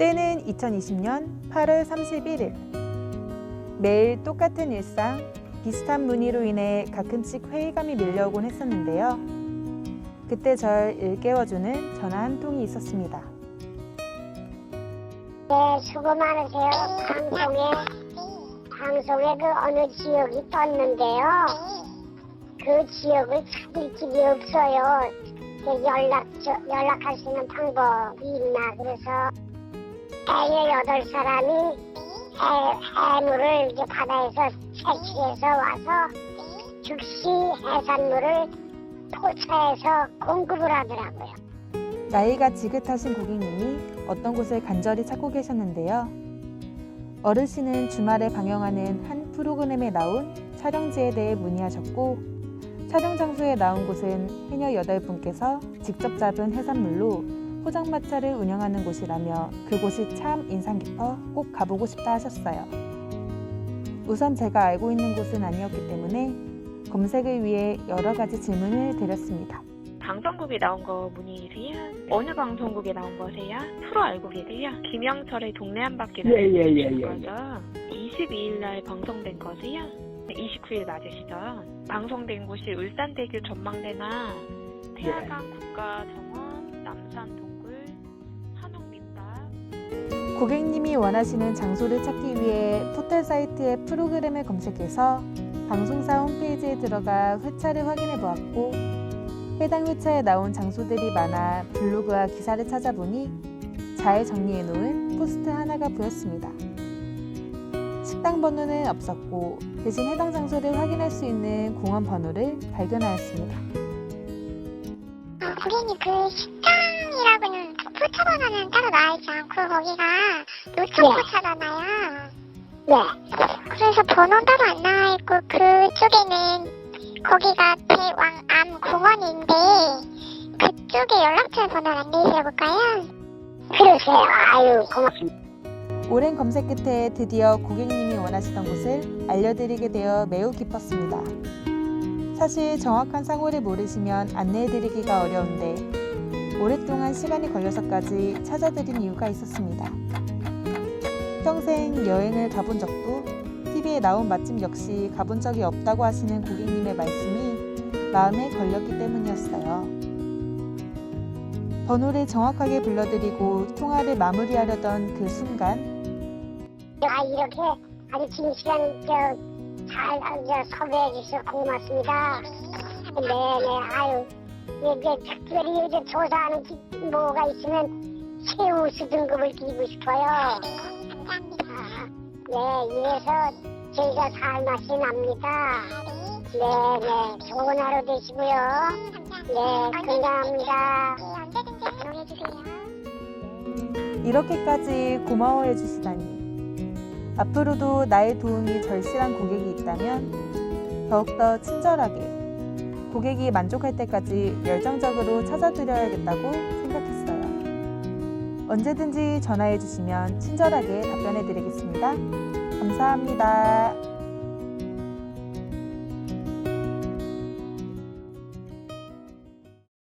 때는 2020년 8월 31일. 매일 똑같은 일상, 비슷한 문의로 인해 가끔씩 회의감이 밀려오곤 했었는데요. 그때 절 일깨워주는 전화 한 통이 있었습니다. 네, 수고 많으세요. 방송에, 방송에 그 어느 지역이 떴는데요. 그 지역을 찾을 길이 없어요. 그 연락, 저, 연락할 수 있는 방법이 있나. 그래서 해외 여덟 사람이 해, 이제 바다에서 채취해서 와서 즉시 해산물을 포차해서 공급을 하더라고요. 나이가 지긋하신 고객님이 어떤 곳을 간절히 찾고 계셨는데요. 어르신은 주말에 방영하는 한 프로그램에 나온 촬영지에 대해 문의하셨고 촬영 장소에 나온 곳은 해녀 여덟 분께서 직접 잡은 해산물로 포장마차를 운영하는 곳이라며 그곳이 참 인상 깊어 꼭 가보고 싶다 하셨어요. 우선 제가 알고 있는 곳은 아니었기 때문에 검색을 위해 여러 가지 질문을 드렸습니다. 방송국에 나온 거 문의세요? 어느 방송국에 나온 거세요? 프로 알고 계세요? 김영철의 동네 한 바퀴 예, 예, 예, 예, 거죠? 22일 날 방송된 거세요? 29일 맞으시죠? 방송된 곳이 울산대교 전망대나 예. 태화강 국가정원, 남산 동굴, 한옥민박 고객님이 원하시는 장소를 찾기 위해 포털 사이트의 프로그램을 검색해서 방송사 홈페이지에 들어가 회차를 확인해 보았고 해당 회차에 나온 장소들이 많아 블로그와 기사를 찾아보니 잘 정리해 놓은 포스트 하나가 보였습니다. 식당 번호는 없었고 대신 해당 장소를 확인할 수 있는 공원 번호를 발견하였습니다. 어, 고객님 그 식당 이라고는 포차 번호는 따로 나와있지 않고 거기가 노천 포차잖아요. 네. 그래서 번호 따로 안 나와있고 그쪽에는 거기가 대왕암 공원인데 그쪽에 연락처 번호를 안내해 볼까요? 그러세요. 아유 고맙습니다. 오랜 검색 끝에 드디어 고객님이 원하시던 곳을 알려드리게 되어 매우 기뻤습니다. 사실 정확한 상호를 모르시면 안내해드리기가 어려운데 오랫동안 시간이 걸려서까지 찾아드린 이유가 있었습니다. 평생 여행을 가본 적도 TV에 나온 맛집 역시 가본 적이 없다고 하시는 고객님의 말씀이 마음에 걸렸기 때문이었어요. 번호를 정확하게 불러드리고 통화를 마무리하려던 그 순간 아 이렇게 아주 긴 시간 저잘 저 섭외해 주셔서 고맙습니다. 네네 아유 이게 특별히 이제 조사하는 기- 뭐가 있으면 최우수 등급을 드리고 싶어요. 감사합니다. 네 이래서 저희가 살 맛이 납니다. 네 네 좋은 하루 되시고요. 네 건강합니다. 언제든지 전화해 주세요. 이렇게까지 고마워해 주시다니. 앞으로도 나의 도움이 절실한 고객이 있다면 더욱더 친절하게 고객이 만족할 때까지 열정적으로 찾아드려야겠다고 생각했어요. 언제든지 전화해 주시면 친절하게 답변해 드리겠습니다. 감사합니다.